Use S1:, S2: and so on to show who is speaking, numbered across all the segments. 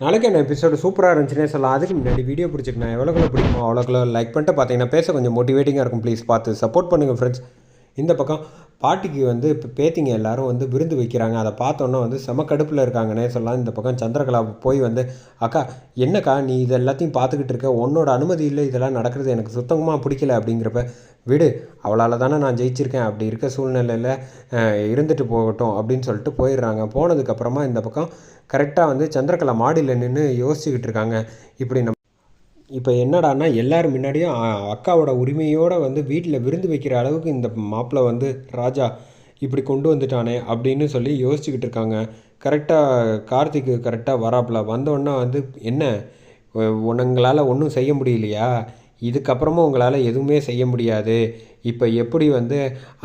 S1: நாளைக்கு என்ன எபிசோடு சூப்பராக இருந்துச்சுன்னே சொல்லலாம். அதுக்கு முன்னாடி வீடியோ பிடிச்சிருக்கேன் எவ்வளோக்குள்ள பிடிக்குமோ அவ்வளோக்குள்ள லைக் பண்ணிட்டு பார்த்தீங்கன்னா பேச கொஞ்சம் மோட்டிவேட்டிங்காக இருக்கும். ப்ளீஸ் பார்த்து சப்போர்ட் பண்ணுங்கள் ஃப்ரெண்ட்ஸ் இந்த பக்கம் பாட்டிக்கு வந்து இப்போ பேத்திங்க எல்லாரும் வந்து விருந்து வைக்கிறாங்க. அதை பார்த்தோன்னே வந்து செம கடுப்பில் இருக்காங்கன்னே சொல்லலாம். இந்த பக்கம் சந்திரகலா போய் வந்து அக்கா என்னக்கா நீ இது எல்லாத்தையும் பார்த்துக்கிட்டு இருக்க? உன்னோட அனுமதி இல்லை இதெல்லாம் நடக்கிறது எனக்கு சுத்தமாக பிடிக்கல அப்படிங்கிறப்ப விடு அவளால் தானே நான் ஜெயிச்சிருக்கேன். அப்படி இருக்க சூழ்நிலையில் இருந்துட்டு போகட்டும் அப்படின்னு சொல்லிட்டு போயிடுறாங்க. போனதுக்கப்புறமா இந்த பக்கம் கரெக்டாக வந்து சந்திரகலா மாடியில் நின்று யோசிச்சுக்கிட்டு இருக்காங்க. இப்படி நம்ம இப்போ என்னடான்னா எல்லோரும் முன்னாடியும் அக்காவோட உரிமையோடு வந்து வீட்டில் விருந்து வைக்கிற அளவுக்கு இந்த மாப்பிள்ளை வந்து ராஜா இப்படி கொண்டு வந்துட்டானே அப்படின்னு சொல்லி யோசிச்சுக்கிட்டு இருக்காங்க. கரெக்டாக கார்த்திக்கு கரெக்டாக வராப்புல வந்தோடனே வந்து என்ன? உனங்களால் ஒன்றும் செய்ய முடியலையா? இதுக்கப்புறமும் உங்களால் எதுவுமே செய்ய முடியாது. இப்போ எப்படி வந்து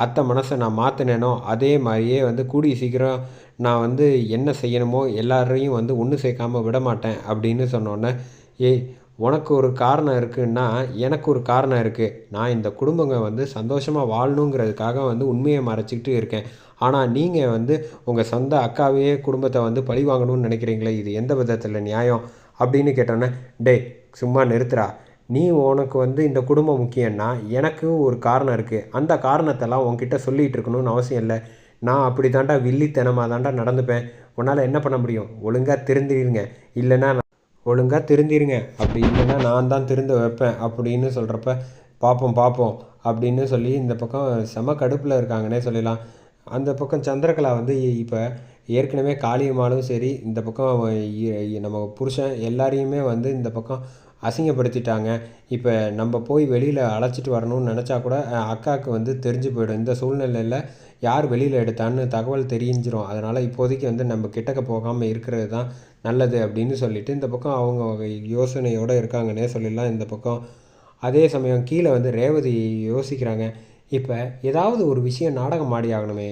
S1: அத்தை மனசை நான் மாற்றினேனோ அதே மாதிரியே வந்து கூடிய சீக்கிரம் நான் வந்து என்ன செய்யணுமோ எல்லாரையும் வந்து ஒன்று சேர்க்காமல் விட மாட்டேன் அப்படின்னு சொன்னோன்னே ஏய் உனக்கு ஒரு காரணம் இருக்குன்னா எனக்கு ஒரு காரணம் இருக்குது நான் இந்த குடும்பங்க வந்து சந்தோஷமாக வாழணுங்கிறதுக்காக வந்து உண்மையை மறைச்சிக்கிட்டு இருக்கேன். ஆனால் நீங்கள் வந்து உங்கள் சொந்த அக்காவையே குடும்பத்தை வந்து பழி வாங்கணும்னு நினைக்கிறீங்களே இது எந்த விதத்தில் நியாயம்? அப்படின்னு கேட்டோன்னே டேய் சும்மா நிறுத்துறா நீ உனக்கு வந்து இந்த குடும்பம் முக்கியம்னா எனக்கு ஒரு காரணம் இருக்குது அந்த காரணத்தெல்லாம் உன்கிட்ட சொல்லிகிட்டு இருக்கணும்னு அவசியம் இல்லை. நான் அப்படி தாண்டா வில்லித்தனமாக தாண்டா நடந்துப்பேன். உன்னால் என்ன பண்ண முடியும்? ஒழுங்காக திருந்திருங்க இல்லைன்னா ஒழுங்காக திருந்திருங்க. அப்படி இல்லைன்னா நான் தான் திருந்த வைப்பேன். அப்படின்னு சொல்கிறப்ப பார்ப்போம் பார்ப்போம் அப்படின்னு சொல்லி இந்த பக்கம் செம கடுப்பில் இருக்காங்கன்னே சொல்லலாம். அந்த பக்கம் சந்திரகலா வந்து இப்போ ஏற்கனவே காளியம்மாலும் சரி இந்த பக்கம் நம்ம புருஷன் எல்லாரையுமே வந்து இந்த பக்கம் அசிங்கப்படுத்திட்டாங்க. இப்போ நம்ம போய் வெளியில் அழைச்சிட்டு வரணும்னு நினச்சா கூட அக்காவுக்கு வந்து தெரிஞ்சு போயிடும். இந்த சூழ்நிலையில் யார் வெளியில் எடுத்தான்னு தகவல் தெரிஞ்சிடும் அதனால் இப்போதைக்கு வந்து நம்ம கிட்டக்க போகாமல் இருக்கிறது தான் நல்லது அப்படின்னு சொல்லிட்டு இந்த பக்கம் அவங்க யோசனையோடு இருக்காங்கன்னே சொல்லிடலாம். இந்த பக்கம் அதே சமயம் கீழே வந்து ரேவதி யோசிக்கிறாங்க. இப்போ ஏதாவது ஒரு விஷயம் நாடகம் ஆடி ஆகணுமே.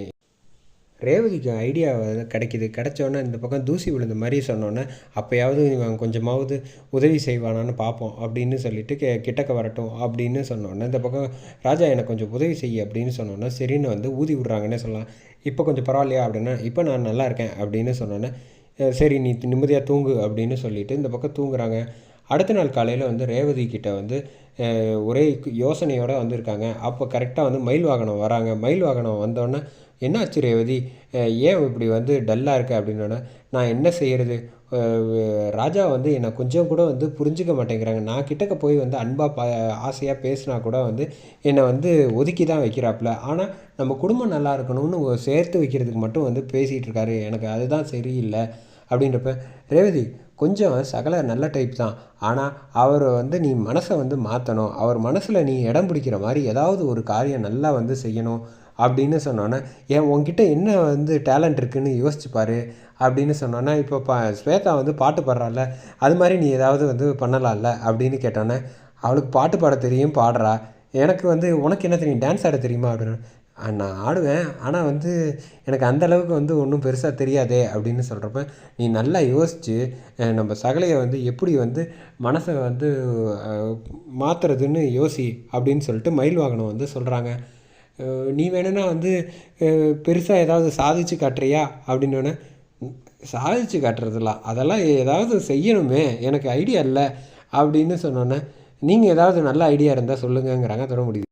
S1: ரேவதிக்கு ஐடியா கிடைக்கிது. கிடச்சோன்னே இந்த பக்கம் தூசி விழுந்த மாதிரி சொன்னோன்னே அப்போயாவது இவன் கொஞ்சமாவது உதவி செய்வானான்னு பார்ப்போம் அப்படின்னு சொல்லிட்டு கே கிட்டக்க வரட்டும் அப்படின்னு சொன்னோன்னே இந்த பக்கம் ராஜா எனக்கு கொஞ்சம் உதவி செய் அப்படின்னு சொன்னோன்னே சரின்னு வந்து ஊதி விட்றாங்கன்னே சொல்லலாம். இப்போ கொஞ்சம் பரவாயில்லையா? அப்படின்னா இப்போ நான் நல்லா இருக்கேன் அப்படின்னு சொன்னோன்னே சரி நீ நிம்மதியாக தூங்கு அப்படின்னு சொல்லிட்டு இந்த பக்கம் தூங்குறாங்க. அடுத்த நாள் காலையில் வந்து ரேவதி கிட்ட வந்து ஒரே யோசனையோடு வந்திருக்காங்க. அப்போ கரெக்டாக வந்து மயில் வாகனம் வராங்க. மயில் வாகனம் வந்தோடனே என்னாச்சு ரேவதி? ஏன் இப்படி வந்து டல்லாக இருக்க? அப்படின்னோடனே நான் என்ன செய்கிறது ராஜா வந்து என்னை கொஞ்சம் கூட வந்து புரிஞ்சுக்க மாட்டேங்கிறாங்க. நான் கிட்டக்க போய் வந்து அன்பாக பா ஆசையாக பேசினா கூட வந்து என்னை வந்து ஒதுக்கி தான் வைக்கிறாப்புல. ஆனால் நம்ம குடும்பம் நல்லா இருக்கணும்னு சேர்த்து வைக்கிறதுக்கு மட்டும் வந்து பேசிகிட்டு இருக்காரு. எனக்கு அதுதான் சரியில்லை. அப்படின்றப்ப ரேவதி கொஞ்சம் சகல நல்ல டைப் தான். ஆனால் அவரை வந்து நீ மனசை வந்து மாற்றணும் அவர் மனசில் நீ இடம் பிடிக்கிற மாதிரி ஏதாவது ஒரு காரியம் நல்லா வந்து செய்யணும் அப்படின்னு சொன்னோன்னே ஏன் உங்ககிட்ட என்ன வந்து டேலண்ட் இருக்குன்னு யோசிச்சு அப்படின்னு சொன்னோன்னே இப்போ பா ஸ்வேதா வந்து பாட்டு பாடுறாள்ல. அது மாதிரி நீ ஏதாவது வந்து பண்ணலாம்ல? அப்படின்னு கேட்டோன்னே அவளுக்கு பாட்டு பாட தெரியும் பாடுறா. எனக்கு வந்து உனக்கு என்ன தெரியும் டான்ஸ் ஆட தெரியுமா? அப்படின்னு. நான் ஆடுவேன். ஆனால் வந்து எனக்கு அந்தளவுக்கு வந்து ஒன்றும் பெருசாக தெரியாதே அப்படின்னு சொல்கிறப்ப நீ நல்லா யோசித்து நம்ம சகலையை வந்து எப்படி வந்து மனசை வந்து மாற்றுறதுன்னு யோசி அப்படின்னு சொல்லிட்டு மயில் வாகனம் வந்து சொல்கிறாங்க நீ வேணும்னா வந்து பெருசாக ஏதாவது சாதிச்சு காட்டுறியா அப்படின்னோடனே சாதிச்சு காட்டுறதுலாம் அதெல்லாம் ஏதாவது செய்யணுமே எனக்கு ஐடியா இல்லை அப்படின்னு சொன்னோன்னே நீங்கள் ஏதாவது நல்ல ஐடியா இருந்தால் சொல்லுங்கங்கிறாங்க. தொட முடியுது